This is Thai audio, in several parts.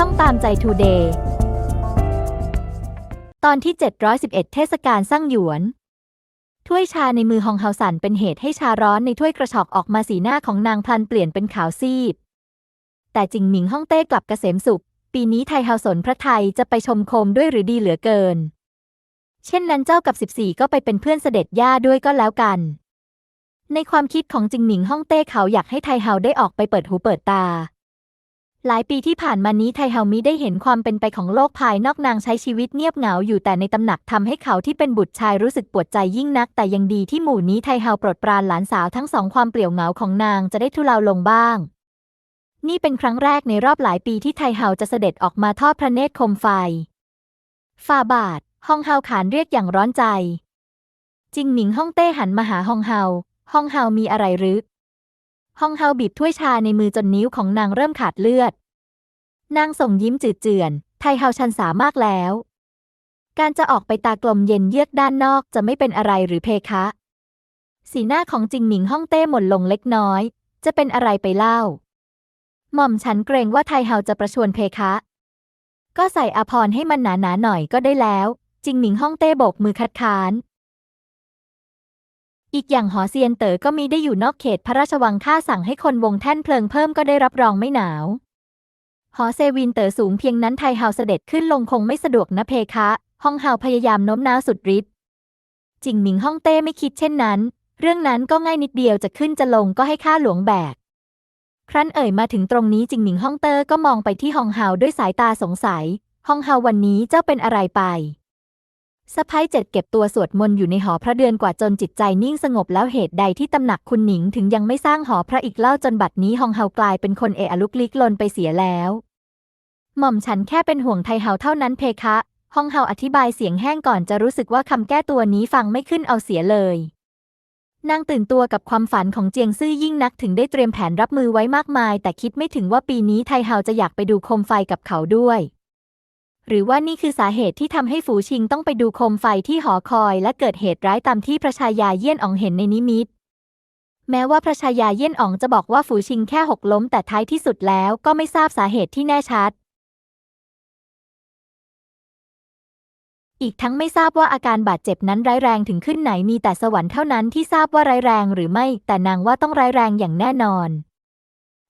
ช่องตามใจทูเดย์ตอนที่ 711 เทศกาลสร้างหยวน ถ้วยชาในมือฮองเฮาสันเป็นเหตุให้ชาร้อนในถ้วยกระชอกออกมาสีหน้าของนางพลันเปลี่ยนเป็นขาวซีด แต่จิงหมิงฮ่องเต้กลับกเกษมสุข ปีนี้ไทเฮาสนพระไทยจะไปชมโคมด้วยหรือดีเหลือเกิน เช่นนั้นเจ้ากับ 14 ก็ไปเป็นเพื่อนเสด็จย่าด้วยก็แล้วกัน ในความคิดของจิงหมิงฮ่องเต้เขาอยากให้ไทเฮาได้ออกไปเปิดหูเปิดตา หลายปีที่ผ่านมานี้ไทเฮามิได้เห็นความเป็นไปของโลกภายนอกนางใช้ชีวิตเงียบเหงาอยู่แต่ในตำหนักทำให้เขาที่เป็นบุตรชายรู้สึกปวดใจยิ่งนัก แต่ยังดีที่หมู่นี้ไทเฮาปรดปรานหลานสาวทั้งสองความเปลี่ยวเหงาของนางจะได้ทุเลาลงบ้าง นี่เป็นครั้งแรกในรอบหลายปีที่ไทเฮาจะเสด็จออกมาทอดพระเนตรคมไฟฟาบาทฮองเฮาขานเรียกอย่างร้อนใจ จิงหมิงฮ่องเต้หันมาหาฮองเฮาฮองเฮามีอะไรหรือฮองเฮาบีบถ้วยชาในมือจนนิ้วของนางเริ่มขาดเลือด นางส่งยิ้มจืดเจือน ไทเฮาชันสามากแล้ว การจะออกไปตากลมเย็นเยือกด้านนอกจะไม่เป็นอะไรหรือเพคะ สีหน้าของจิงหมิงฮ่องเต้หม่นลงเล็กน้อย จะเป็นอะไรไปเล่า หม่อมฉันเกรงว่าไทเฮาจะประชวนเพคะ ก็ใส่อภรให้มันหนาๆหน่อยก็ได้แล้ว จิงหมิงฮ่องเต้โบกมือคัดค้าน อีกอย่างหอเซียนเต๋อก็มีได้อยู่นอกเขตพระราชวังข้าสั่งให้คนวงแท่นเพลิงเพิ่มก็ได้รับรองไม่หนาว หอเซวินเต๋อสูงเพียงนั้นไทเฮาเสด็จขึ้นลงคงไม่สะดวกนะเพคะฮ่องเฮาพยายามโน้มน้าวสุดฤทธิ์จิงหมิงฮ่องเต้ไม่คิดเช่นนั้น เรื่องนั้นก็ง่ายนิดเดียวจะขึ้นจะลงก็ให้ข้าหลวงแบก ครั้นเอ่ยมาถึงตรงนี้จิงหมิงฮ่องเต้ก็มองไปที่ฮองเฮาด้วยสายตาสงสัยฮองเฮาวันนี้เจ้าเป็นอะไรไปสะพ้ายเจ็ดเก็บตัวสวดมนต์อยู่ในหอพระเดือนกว่าจนจิตใจนิ่งสงบแล้วเหตุใดที่ตำหนักคุณหนิงถึงยังไม่สร้างหอพระอีกเล่าจนบัดนี้ฮองเฮากลายเป็นคนเอะอะลุกลิกลนไปเสียแล้ว หม่อมฉันแค่เป็นห่วงไทเฮาเท่านั้นเพคะฮองเฮาอธิบายเสียงแห้งก่อนจะรู้สึกว่าคำแก้ตัวนี้ฟังไม่ขึ้นเอาเสียเลย นางตื่นตัวกับความฝันของเจียงซื่อยิ่งนักถึงได้เตรียมแผนรับมือไว้มากมาย แต่คิดไม่ถึงว่าปีนี้ไทเฮาจะอยากไปดูโคมไฟกับเขาด้วย หรือว่านี่คือสาเหตุที่ทำให้ฝูชิงต้องไปดูโคมไฟที่หอคอย และเกิดเหตุร้ายตามที่พระชายาเยี่ยนอองเห็นในนิมิตแม้ว่าพระชายาเยี่ยนอ๋องจะบอกว่าฝูชิงแค่หกล้มแต่ท้ายที่สุดแล้วก็ไม่ทราบสาเหตุที่แน่ชัด อีกทั้งไม่ทราบว่าอาการบาดเจ็บนั้นร้ายแรงถึงขึ้นไหนมีแต่สวรรค์เท่านั้นที่ทราบว่าร้ายแรงหรือไม่ แต่นางว่าต้องร้ายแรงอย่างแน่นอน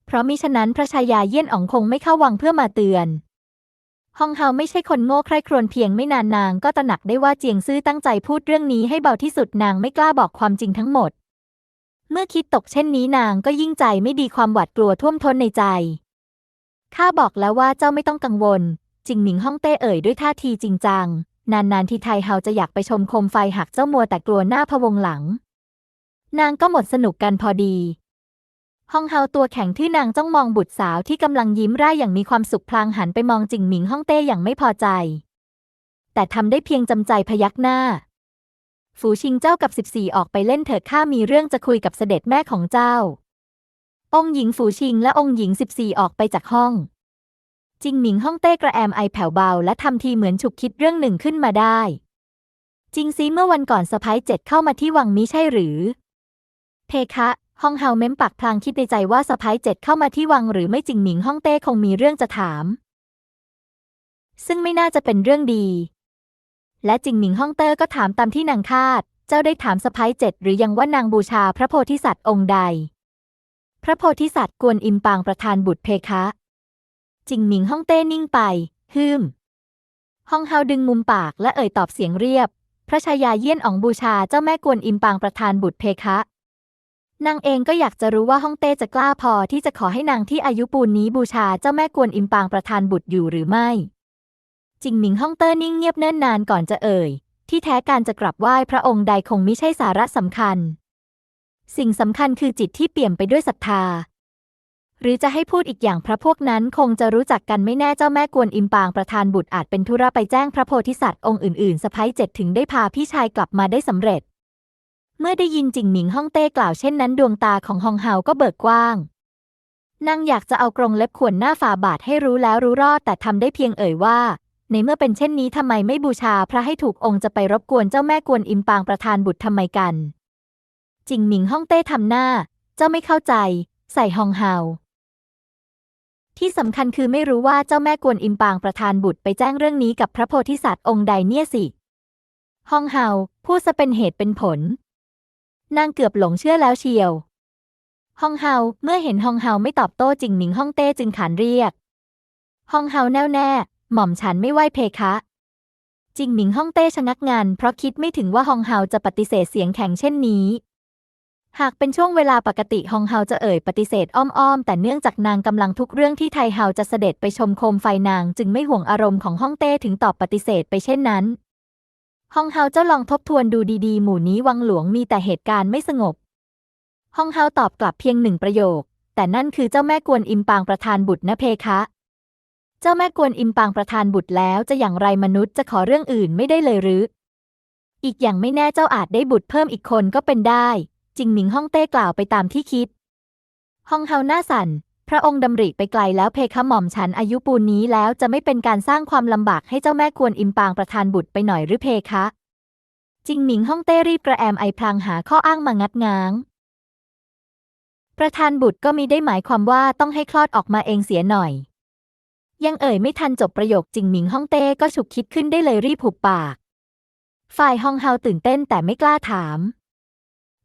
เพราะมิฉะนั้นพระชายาเยี่ยนอ๋องคงไม่เข้าวังเพื่อมาเตือนฮองเฮาไม่ใช่คนโง่ใครครวญเพียงไม่นานนางก็ตระหนักได้ว่าเจียงซื่อตั้งใจพูดเรื่องนี้ให้เบาที่สุดนางไม่กล้าบอกความจริงทั้งหมด เมื่อคิดตกเช่นนี้นางก็ยิ่งใจไม่ดีความหวาดกลัวท่วมท้นในใจข้าบอกแล้วว่าเจ้าไม่ต้องกังวลจิงหมิงฮ่องเต้เอ่ยด้วยท่าทีจริงจัง นานๆที่ไทเฮาจะอยากไปชมโคมไฟหากเจ้ามัวแต่กลัวหน้าพะวงหลัง นางก็หมดสนุกกันพอดีฮองเฮาตัวแข็งที่นางจ้องมองบุตรสาวที่กำลังยิ้มร่ายอย่างมีความสุขพลางหันไปมองจิงหมิงฮ่องเต้อย่างไม่พอใจ แต่ทำได้เพียงจำใจพยักหน้า ฝูชิงเจ้ากับสิบสี่ออกไปเล่นเถิดข้ามีเรื่องจะคุยกับเสด็จแม่ของเจ้า องค์หญิงฝูชิงและองค์หญิงสิบสี่ออกไปจากห้อง จิงหมิงฮ่องเต้กระแอมไอแผ่วเบา และทำทีเหมือนฉุกคิดเรื่องหนึ่งขึ้นมาได้ จริงซีเมื่อวันก่อนสะพ้ายเจ็ดเข้ามาที่วังมิใช่หรือ เพคะฮ่องเฮาเม้มปากพลางคิดในใจว่าสะพ้ายเจ็ดเข้ามาที่วังหรือไม่จิงหมิงฮ่องเต้คงมีเรื่องจะถาม ซึ่งไม่น่าจะเป็นเรื่องดี และจิงหมิงฮ่องเต้ก็ถามตามที่นางคาด เจ้าได้ถามสะพ้ายเจ็ดหรือยังว่านางบูชาพระโพธิสัตว์องค์ใด พระโพธิสัตว์กวนอิมปางประธานบุตรเพคะ จิงหมิงฮ่องเต้นิ่งไป ฮึมฮ่องเฮาดึงมุมปากและเอ่ยตอบเสียงเรียบ พระชายาเยี่ยนอ๋องบูชาเจ้าแม่กวนอิมปางประธานบุตรเพคะนางเองก็อยากจะรู้ว่าฮ่องเต้จะกล้าพอที่จะขอให้นางที่อายุปูนนี้บูชาเจ้าแม่กวนอิมปางประธานบุตรอยู่หรือไม่จิงหมิงฮ่องเต้นิ่งเงียบเนิ่นนานก่อนจะเอ่ย ที่แท้การจะกลับไหว้พระองค์ใดคงไม่ใช่สาระสำคัญ สิ่งสำคัญคือจิตที่เปี่ยมไปด้วยศรัทธา รือจะให้พูดอีกอย่างพระพวกนั้นคงจะรู้จักกันไม่แน่เจ้าแม่กวนอิมปางประธานบุตรอาจเป็นธุระไปแจ้งพระโพธิสัตว์องค์อื่นๆสะพ้ายเจ็ดถึงได้พาพี่ชายกลับมาได้สำเร็จ เมื่อได้ยินจิงหมิงฮ่องเต้กล่าวเช่นนั้นดวงตาของฮองเฮาก็เบิกกว้างนางอยากจะเอากรงเล็บข่วนหน้าฝาบาทให้รู้แล้วรู้รอดแต่ทำได้เพียงเอ่ยว่า ในเมื่อเป็นเช่นนี้ทำไมไม่บูชาพระให้ถูกองค์จะไปรบกวนเจ้าแม่กวนอิมปางประธานบุตรทำไมกัน จิงหมิงฮ่องเต้ทำหน้า เจ้าไม่เข้าใจ ใส่ฮองเฮา ที่สำคัญคือไม่รู้ว่าเจ้าแม่กวนอิมปางประธานบุตรไปแจ้งเรื่องนี้กับพระโพธิสัตว์องค์ใดเนี่ยสิฮองเฮาพูดซะเป็นเหตุเป็นผล นางเกือบหลงเชื่อแล้วเชียวฮองเฮาเมื่อเห็นฮองเฮาไม่ตอบโต้จิงหมิงฮ่องเต้จึงขานเรียกฮองเฮาแน่วแน่ หม่อมฉันไม่ไหวเพคะจิงหมิงฮ่องเต้ชะงักงันเพราะคิดไม่ถึงว่าฮองเฮาจะปฏิเสธเสียงแข็งเช่นนี้ หากเป็นช่วงเวลาปกติฮองเฮาจะเอ่ยปฏิเสธอ้อมๆ แต่เนื่องจากนางกำลังทุกเรื่องที่ไทเฮาจะเสด็จไปชมโคมไฟนาง จึงไม่ห่วงอารมณ์ของฮ่องเต้ถึงตอบปฏิเสธไปเช่นนั้นฮองเฮาเจ้าลองทบทวนดูดีๆ หมู่นี้วังหลวงมีแต่เหตุการณ์ไม่สงบฮองเฮาตอบกลับเพียงหนึ่งประโยค แต่นั่นคือเจ้าแม่กวนอิมปางประธานบุตรนะเพคะ เจ้าแม่กวนอิมปางประธานบุตรแล้วจะอย่างไรมนุษย์จะขอเรื่องอื่นไม่ได้เลยหรือ อีกอย่างไม่แน่เจ้าอาจได้บุตรเพิ่มอีกคนก็เป็นได้ จิงหมิงฮ่องเต้กล่าวไปตามที่คิดฮองเฮาหน้าสั่น พระองค์ดำริไปไกลแล้วเพคะหม่อมฉันอายุปูนนี้แล้วจะไม่เป็นการสร้างความลำบากให้เจ้าแม่กวนอิมปางประธานบุตรไปหน่อยหรือเพคะ จิงหมิงฮ่องเต้รีบกระแอมไอพลางหาข้ออ้างมางัดง้าง ประธานบุตรก็มีได้หมายความว่าต้องให้คลอดออกมาเองเสียหน่อย ยังเอ่ยไม่ทันจบประโยคจิงหมิงฮ่องเต้ก็ฉุกคิดขึ้นได้เลยรีบหุบปาก ฝ่ายฮองเฮาตื่นเต้นแต่ไม่กล้าถาม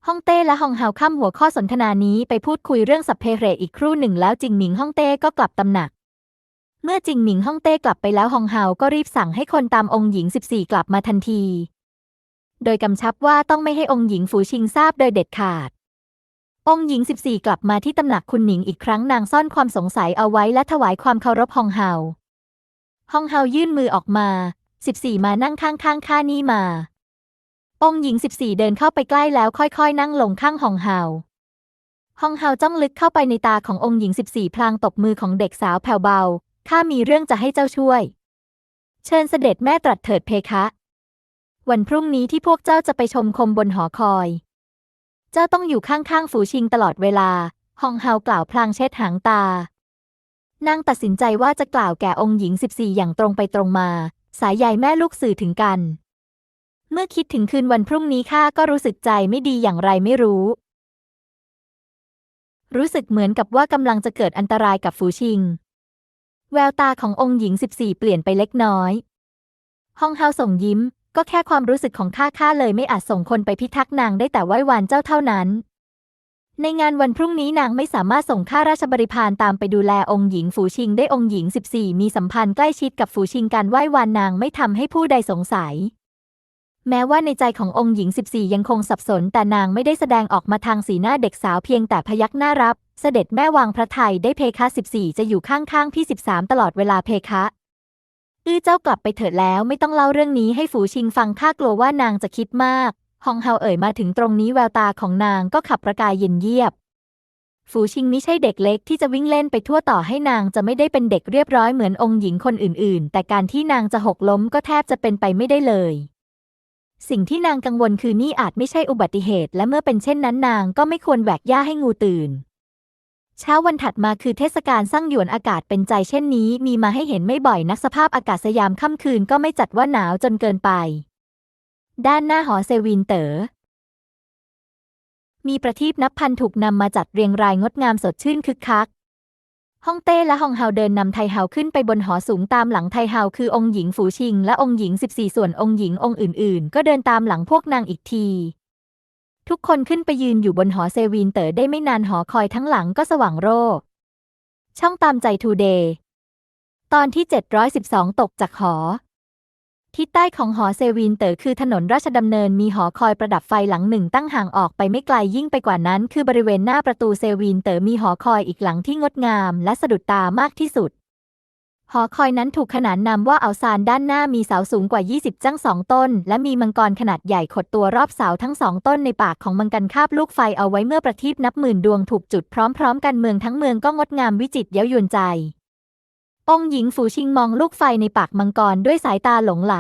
ฮ่องเต้และฮองเฮาข้ามหัวข้อสนทนานี้ไปพูดคุยเรื่องสัพเพเหรอีกครู่หนึ่งแล้วจิงหมิงฮ่องเต้ก็กลับตำหนัก เมื่อจิงหมิงฮ่องเต้กลับไปแล้วฮองเฮาก็รีบสั่งให้คนตามองค์หญิง 14 กลับมาทันที โดยกำชับว่าต้องไม่ให้องค์หญิงฝูชิงทราบโดยเด็ดขาด องค์หญิง 14 กลับมาที่ตำหนักคุณหนิงอีกครั้งนางซ่อนความสงสัยเอาไว้และถวายความเคารพฮองเฮาฮองเฮายื่นมือออกมา 14 มานั่งข้างๆข้านี่มา องหญิง 14 เดินเข้าไปใกล้แล้วค่อยๆ นั่งลงข้างฮองเฮาฮองเฮาจ้องลึกเข้าไปในตาขององค์หญิง 14 พลางตบมือของเด็กสาวแผ่วเบา ข้ามีเรื่องจะให้เจ้าช่วย เชิญเสด็จแม่ตรัสเถิดเพคะ วันพรุ่งนี้ที่พวกเจ้าจะไปชมคมบนหอคอย เจ้าต้องอยู่ข้างๆฝูชิงตลอดเวลาฮองเฮากล่าวพลางเช็ดหางตานางตัดสินใจว่าจะกล่าวแก่องค์หญิง 14 อย่างตรงไปตรงมา สายใยแม่ลูกสื่อถึงกัน เมื่อคิดถึงคืนวันพรุ่งนี้ข้าก็รู้สึกใจไม่ดีอย่างไรไม่รู้ รู้สึกเหมือนกับว่ากำลังจะเกิดอันตรายกับฝูชิง แววตาขององค์หญิง 14 เปลี่ยนไปเล็กน้อยฮองเฮาส่งยิ้ม ก็แค่ความรู้สึกของข้าข้าเลยไม่อาจส่งคนไปพิทักษ์นางได้แต่ไหว้วานเจ้าเท่านั้น ในงานวันพรุ่งนี้นางไม่สามารถส่งข้าราชบริพารตามไปดูแลองค์หญิงฝูชิงได้องค์หญิง 14 มีสัมพันธ์ใกล้ชิดกับฝูชิงการไหว้วานนางไม่ทำให้ผู้ใดสงสัย แม้ว่าในใจขององค์หญิง 14 ยังคงสับสน แต่นางไม่ได้แสดงออกมาทางสีหน้าเด็กสาวเพียงแต่พยักหน้ารับ เสด็จแม่วางพระทัยได้เพคะ 14 จะอยู่ข้างๆพี่ 13 ตลอดเวลาเพคะ อื้อเจ้ากลับไปเถิดแล้วไม่ต้องเล่าเรื่องนี้ให้ฝูชิงฟังข้ากลัวว่านางจะคิดมากฮองเฮาเอ่ยมาถึงตรงนี้แววตาของนางก็ขับประกายเย็นเยียบ ฝูชิงไม่ใช่เด็กเล็กที่จะวิ่งเล่นไปทั่วต่อให้นางจะไม่ได้เป็นเด็กเรียบร้อยเหมือนองค์หญิงคนอื่นๆ แต่การที่นางจะหกล้มก็แทบจะเป็นไปไม่ได้เลย สิ่งที่นางกังวลคือนี่อาจไม่ใช่อุบัติเหตุ และเมื่อเป็นเช่นนั้นนางก็ไม่ควรแหวกหญ้าให้งูตื่น เช้าวันถัดมาคือเทศกาลสร้างหยวนอากาศเป็นใจเช่นนี้ มีมาให้เห็นไม่บ่อยนักสภาพอากาศสยามค่ำคืนก็ไม่จัดว่าหนาวจนเกินไป ด้านหน้าหอเซวินเตอ๋อมีประทีปนับพันถูกนำมาจัดเรียงรายงดงามสดชื่นคึกคัก ฮ่องเต้และฮองเฮาเดินนำไทเฮาขึ้นไปบนหอสูงตามหลังไทเฮาคือองค์หญิงฝูชิง และองค์หญิง 14 ส่วนองค์หญิงองค์อื่น ๆ ก็เดินตามหลังพวกนางอีกที ทุกคนขึ้นไปยืนอยู่บนหอเซวินเต๋อได้ไม่นานหอคอยทั้งหลังก็สว่างโรจน์ช่องตามใจทูเดย์ตอนที่ 712 ตกจากหอ ทิศใต้ของหอเซวินเตอ๋อคือถนนราชดำเนินมีหอคอยประดับไฟหลังหนึ่งตั้งห่างออกไปไม่ไกลยิ่งไปกว่านั้น คือบริเวณหน้าประตูเซวินเตอ๋อมีหอคอยอีกหลังที่งดงามและสะดุดตามากที่สุด หอคอยนั้นถูกขนานนามว่าเอาซานด้านหน้ามีเสาสูงกว่า 20 จั่งสองต้น และมีมังกรขนาดใหญ่ขดตัวรอบเสาทั้งสองต้นในปากของมังกรคาบลูกไฟเอาไว้เมื่อประทีปนับหมื่นดวงถูกจุดพร้อมๆ กันเมืองทั้งเมืองก็งดงามวิจิตรเย้ายวนใจ องหญิงฝูชิงมองลูกไฟในปากมังกรด้วยสายตาหลงไหล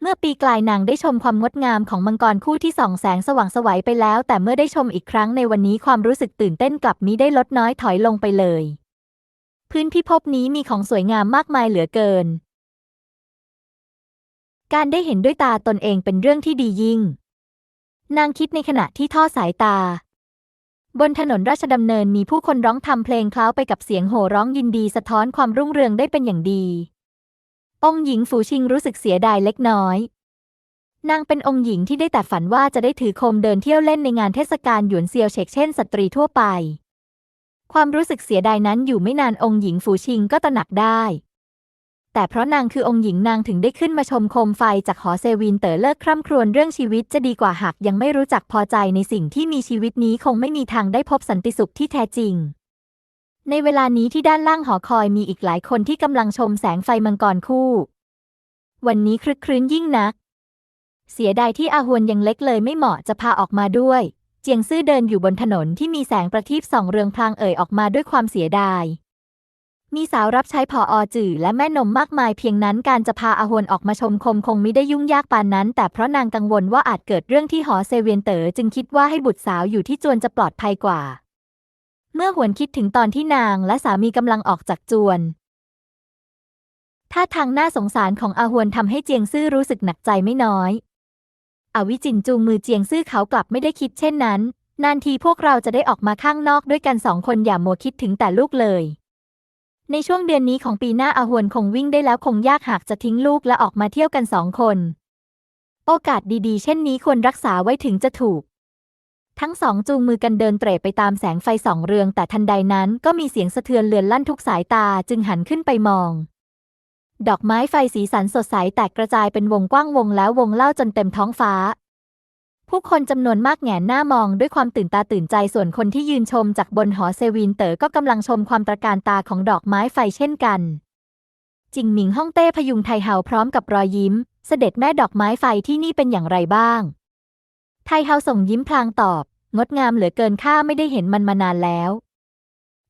เมื่อปีกลายนางได้ชมความงดงามของมังกรคู่ที่ส่องแสงสว่างสวัยไปแล้ว แต่เมื่อได้ชมอีกครั้งในวันนี้ความรู้สึกตื่นเต้นกลับมิได้ลดน้อยถอยลงไปเลย พื้นพิภพนี้มีของสวยงามมากมายเหลือเกิน การได้เห็นด้วยตาตนเองเป็นเรื่องที่ดียิ่ง นางคิดในขณะที่ทอดสายตา บนถนนราชดำเนินมีผู้คนร้องทำเพลงคล้าวไปกับเสียงโห่ร้องยินดีสะท้อนความรุ่งเรืองได้เป็นอย่างดี องค์หญิงฝูชิงรู้สึกเสียดายเล็กน้อย นางเป็นองค์หญิงที่ได้แต่ฝันว่าจะได้ถือโคมเดินเที่ยวเล่นในงานเทศกาลหยวนเซียวเชกเช่นสตรีทั่วไป ความรู้สึกเสียดายนั้นอยู่ไม่นานองค์หญิงฝูชิงก็ตระหนักได้ แต่เพราะนางคือองค์หญิงนางถึงได้ขึ้นมาชมโคมไฟจากหอเซวินเต๋อเลิกคร่ำครวญเรื่องชีวิตจะดีกว่าหากยังไม่รู้จักพอใจในสิ่งที่มีชีวิตนี้คงไม่มีทางได้พบสันติสุขที่แท้จริง ในเวลานี้ที่ด้านล่างหอคอยมีอีกหลายคนที่กำลังชมแสงไฟมังกรคู่ วันนี้ครึกครื้นยิ่งนัก เสียดายที่อาหวนยังเล็กเลยไม่เหมาะจะพาออกมาด้วย เจียงซื่อเดินอยู่บนถนนที่มีแสงประทีปส่องเรืองพลางเอ่ยออกมาด้วยความเสียดาย มีสาวรับใช้ผออจื่อและแม่นมมากมายเพียงนั้นการจะพาอาหวนออกมาชมคมคงไมิได้ยุ่งยากปานนั้น แต่เพราะนางกังวลว่าอาจเกิดเรื่องที่หอเซเวียนเต๋อจึงคิดว่าให้บุตรสาวอยู่ที่จวนจะปลอดภัยกว่า เมื่อหวนคิดถึงตอนที่นางและสามีกำลังออกจากจวนท่าทางน่าสงสารของอาหวนทำให้เจียงซื่อรู้สึกหนักใจไม่น้อย อวิจินจูงมือเจียงซื่อเขากลับไม่ได้คิดเช่นนั้น นานทีพวกเราจะได้ออกมาข้างนอกด้วยกันสองคนอย่ามัวคิดถึงแต่ลูกเลย ในช่วงเดือนนี้ของปีหน้าอาหวนคงวิ่งได้แล้วคงยากหากจะทิ้งลูกและออกมาเที่ยวกันสองคน โอกาสดีๆ เช่นนี้ควรรักษาไว้ถึงจะถูก ทั้งสองจูงมือกันเดินเตร่ไปตามแสงไฟสองเรือง แต่ทันใดนั้นก็มีเสียงสะเทือนเลือนลั่นทุกสายตาจึงหันขึ้นไปมอง ดอกไม้ไฟสีสันสดใสแตกกระจายเป็นวงกว้างวงแล้ววงเล่าจนเต็มท้องฟ้า ผู้คนจำนวนมากแงนหน้ามองด้วยความตื่นตาตื่นใจส่วนคนที่ยืนชมจากบนหอเซวินเต๋อก็กำลังชมความตระการตาของดอกไม้ไฟเช่นกัน จิงหมิงฮ่องเต้พยุงไทเฮาพร้อมกับรอยยิ้ม เสด็จแม่ดอกไม้ไฟที่นี่เป็นอย่างไรบ้าง ไทเฮาส่งยิ้มพลางตอบ งดงามเหลือเกินข้าไม่ได้เห็นมันมานานแล้ว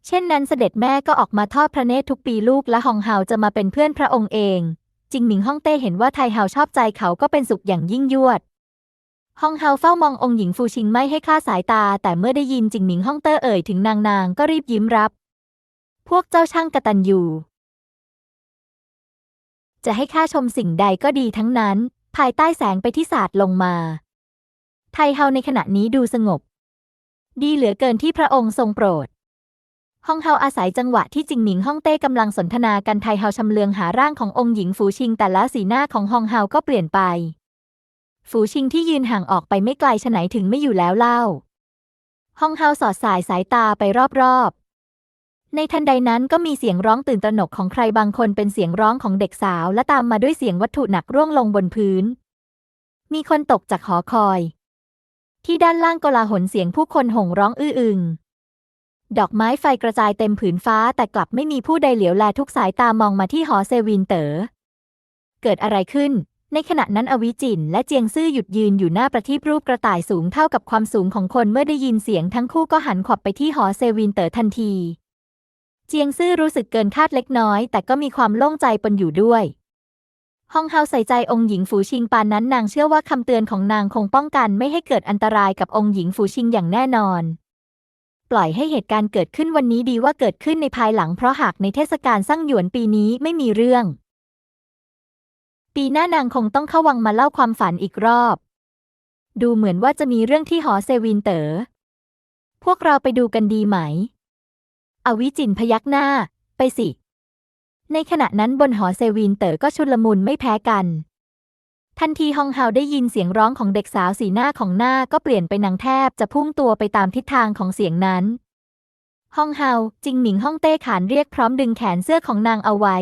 เช่นนั้นเสด็จแม่ก็ออกมาทอดพระเนตรทุกปีลูกและฮองเฮาจะมาเป็นเพื่อนพระองค์เอง จิงหมิงฮ่องเต้เห็นว่าไทเฮาชอบใจเขาก็เป็นสุขอย่างยิ่งยวด ฮองเฮาเฝ้ามององค์หญิงฟูชิงไม่ให้คลาสายตา แต่เมื่อได้ยินจิงหมิงฮ่องเต้เอ่ยถึงนางนางก็รีบยิ้มรับ พวกเจ้าช่างกระตัญญูจะให้ข้าชมสิ่งใดก็ดีทั้งนั้น ภายใต้แสงไปที่สาดลงมา ไทเฮาในขณะนี้ดูสงบ ดีเหลือเกินที่พระองค์ทรงโปรดฮองเฮาอาศัยจังหวะที่จิงหมิงฮ่องเต้กำลังสนทนากันไทเฮาชำเลืองหาร่างขององค์หญิงฟูชิงแต่ละสีหน้าของฮองเฮาก็เปลี่ยนไป ฝูชิงที่ยืนห่างออกไปไม่ไกลฉไหนถึงไม่อยู่แล้วเล่าฮองเฮาสอดสายสายตาไปรอบๆ ในทันใดนั้นก็มีเสียงร้องตื่นตระหนกของใครบางคนเป็นเสียงร้องของเด็กสาวและตามมาด้วยเสียงวัตถุหนักร่วงลงบนพื้น มีคนตกจากหอคอย ที่ด้านล่างกลาหลเสียงผู้คนห่งร้องอื้ออึงดอกไม้ไฟกระจายเต็มผืนฟ้าแต่กลับไม่มีผู้ใดเหลียวแลทุกสายตามองมาที่หอเซวินเตอ๋อ เกิดอะไรขึ้น ในขณะนั้นอวิจินและเจียงซื่อหยุดยืนอยู่หน้าประทีปรูปกระต่ายสูงเท่ากับความสูงของคนเมื่อได้ยินเสียงทั้งคู่ก็หันขวับไปที่หอเซวินเต๋อทันที เจียงซื่อรู้สึกเกินคาดเล็กน้อย แต่ก็มีความโล่งใจปนอยู่ด้วยฮองเฮาใส่ใจองค์หญิงฝูชิงปานนั้นนางเชื่อว่าคำเตือนของนางคงป้องกันไม่ให้เกิดอันตรายกับองค์หญิงฝูชิงอย่างแน่นอน ปล่อยให้เหตุการณ์เกิดขึ้นวันนี้ดีว่าเกิดขึ้นในภายหลังเพราะหากในเทศกาลซั่งหยวนปีนี้ไม่มีเรื่อง ปีหน้านางคงต้องเข้าวังมาเล่าความฝันอีกรอบ ดูเหมือนว่าจะมีเรื่องที่หอเซวินเตอ๋อ พวกเราไปดูกันดีไหม อวิจินพยักหน้า ไปสิ ในขณะนั้นบนหอเซวินเต๋อก็ชุลมุนไม่แพ้กัน ทันทีฮองเฮาได้ยินเสียงร้องของเด็กสาวสีหน้าของหน้าก็เปลี่ยนไปนางแทบจะพุ่งตัวไปตามทิศทางของเสียงนั้น ฮองเฮาจิงหมิงฮ่องเต้ขานเรียกพร้อมดึงแขนเสื้อของนางเอาไว้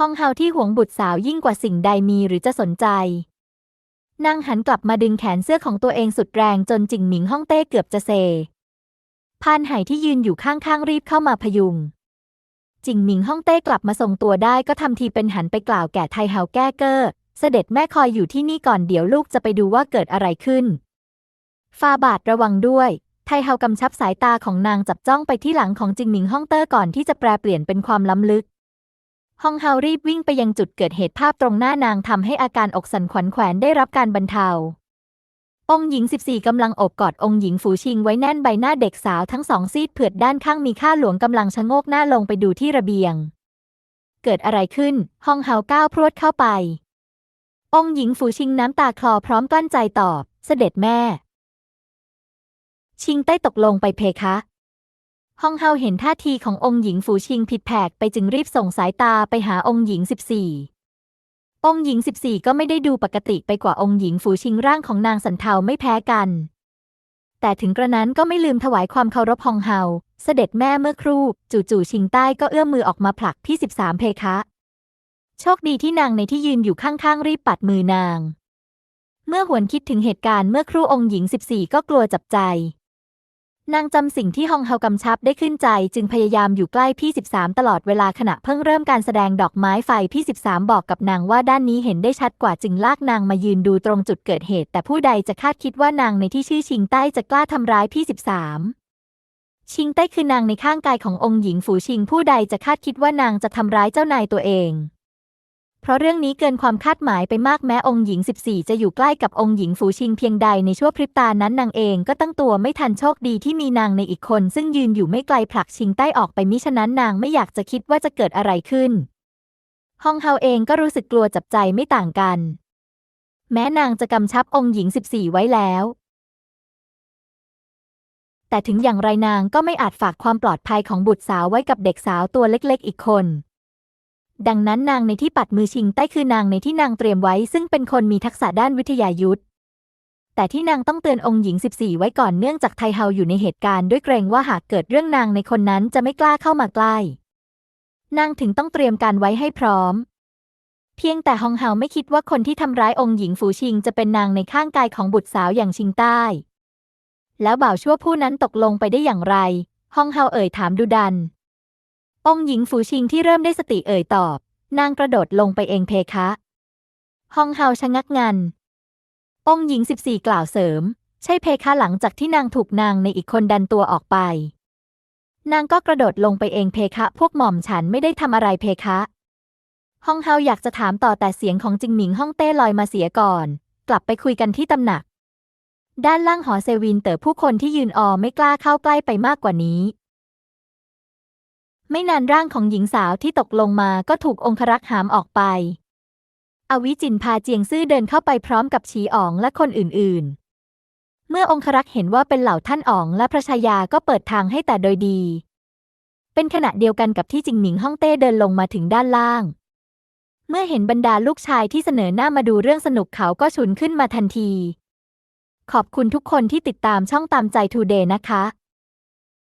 ฮองเฮาที่หวงบุตรสาวยิ่งกว่าสิ่งใดมีหรือจะสนใจ นางหันกลับมาดึงแขนเสื้อของตัวเองสุดแรงจนจิงหมิงฮ่องเต้เกือบจะเซพานไห่ที่ยืนอยู่ข้างๆรีบเข้ามาพยุง จิงหมิงฮ่องเต้กลับมาทรงตัวได้ก็ทำทีเป็นหันไปกล่าวแก่ไทเฮาแก้เกอร์เสด็จแม่คอยอยู่ที่นี่ก่อนเดี๋ยวลูกจะไปดูว่าเกิดอะไรขึ้น ฟาบาทระวังด้วย ไทเฮากำชับสายตาของนางจับจ้องไปที่หลังของจิงหมิงฮ่องเต้ก่อนที่จะแปลเปลี่ยนเป็นความล้ำลึก ฮองเฮารีบวิ่งไปยังจุดเกิดเหตุภาพตรงหน้านางทำให้อาการอกสั่นขวัญแขวนได้รับการบรรเทา องค์หญิง 14 กำลังโอบกอดองค์หญิงฝูชิงไว้แน่นใบหน้าเด็กสาวทั้งสองซีดเผือดด้านข้างมีข้าหลวงกำลังชะโงกหน้าลงไปดูที่ระเบียง เกิดอะไรขึ้น ฮองเฮาก้าวพรวดเข้าไป องค์หญิงฝูชิงน้ำตาคลอพร้อมกลั้นใจตอบ เสด็จแม่ ชิงใต้ตกลงไปเพคะ ฮองเฮาเห็นท่าทีขององค์หญิงฝูชิงผิดแผกไปจึงรีบส่งสายตาไปหาองค์หญิงสิบสี่องค์หญิงสิบสี่ก็ไม่ได้ดูปกติไปกว่าองค์หญิงฝูชิงร่างของนางสันเทาไม่แพ้กัน แต่ถึงกระนั้นก็ไม่ลืมถวายความเคารพฮองเฮา เสด็จแม่เมื่อครู่ จู่ๆชิงใต้ก็เอื้อมมือออกมาผลักพี่สิบสามเพคะ โชคดีที่นางในที่ยืนอยู่ข้างๆรีบปัดมือนาง เมื่อหวนคิดถึงเหตุการณ์เมื่อครู่องค์หญิงสิบสี่ก็กลัวจับใจ นางจำสิ่งที่ฮองเฮากำชับได้ขึ้นใจจึงพยายามอยู่ใกล้พี่ 13 ตลอดเวลาขณะเพิ่งเริ่มการแสดงดอกไม้ไฟพี่ 13 บอกกับนางว่าด้านนี้เห็นได้ชัดกว่าจึงลากนางมายืนดูตรงจุดเกิดเหตุ แต่ผู้ใดจะคาดคิดว่านางในที่ชื่อชิงใต้จะกล้าทำร้ายพี่ 13 ชิงใต้คือนางในข้างกายขององค์หญิงฝูชิงผู้ใดจะคาดคิดว่านางจะทำร้ายเจ้านายตัวเอง เพราะเรื่องนี้เกินความคาดหมายไปมากแม้องค์หญิง 14 จะอยู่ใกล้กับองค์หญิงฝูชิงเพียงใดในชั่วพริบตานั้นนางเองก็ตั้งตัวไม่ทันโชคดีที่มีนางในอีกคน ซึ่งยืนอยู่ไม่ไกลผลักชิงใต้ออกไปมิฉะนั้นนางไม่อยากจะคิดว่าจะเกิดอะไรขึ้นฮองเฮาเองก็รู้สึกกลัวจับใจไม่ต่างกัน แม้นางจะกำชับองค์หญิง 14 ไว้แล้วแต่ถึงอย่างไรนางก็ไม่อาจฝากความปลอดภัยของบุตรสาวไว้กับเด็กสาวตัวเล็กๆ อีกคน ดังนั้นนางในที่ปัดมือชิงใต้คือนางในที่นางเตรียมไว้ ซึ่งเป็นคนมีทักษะด้านวิทยายุทธแต่ที่นางต้องเตือนองค์หญิง 14 ไว้ก่อนเนื่องจากไทเฮาอยู่ในเหตุการณ์ด้วยเกรงว่าหากเกิดเรื่องนางในคนนั้นจะไม่กล้าเข้ามาใกล้ นางถึงต้องเตรียมการไว้ให้พร้อม เพียงแต่ฮองเฮาไม่คิดว่าคนที่ทำร้ายองค์หญิงฝูชิงจะเป็นนางในข้างกายของบุตรสาวอย่างชิงใต้ แล้วบ่าวชั่วผู้นั้นตกลงไปได้อย่างไร ฮองเฮาเอ่ยถามดุดัน องหญิงฝูชิงที่เริ่มได้สติเอ่ยตอบ นางกระโดดลงไปเองเพคะฮองเฮาชะงักงัน องหญิงสิบสี่กล่าวเสริม ใช่เพคะหลังจากที่นางถูกนางในอีกคนดันตัวออกไป นางก็กระโดดลงไปเองเพคะ พวกหม่อมฉันไม่ได้ทำอะไรเพคะฮองเฮาอยากจะถามต่อแต่เสียงของจิงหมิงฮ่องเต้ลอยมาเสียก่อน กลับไปคุยกันที่ตำหนัก ด้านล่างหอเซวินเต๋อผู้คนที่ยืนออไม่กล้าเข้าใกล้ไปมากกว่านี้ ไม่นานร่างของหญิงสาวที่ตกลงมาก็ถูกองครักษ์หามออกไป อวิจินพาเจียงซื่อเดินเข้าไปพร้อมกับชีอ๋องและคนอื่นๆ เมื่อองครักษ์เห็นว่าเป็นเหล่าท่านอ๋องและพระชายาก็เปิดทางให้แต่โดยดี เป็นขณะเดียวกันกับที่จิงหมิงฮ่องเต้เดินลงมาถึงด้านล่าง เมื่อเห็นบรรดาลูกชายที่เสนอหน้ามาดูเรื่องสนุกเขาก็ฉุนขึ้นมาทันที ขอบคุณทุกคนที่ติดตามช่องตามใจทูเดย์นะคะ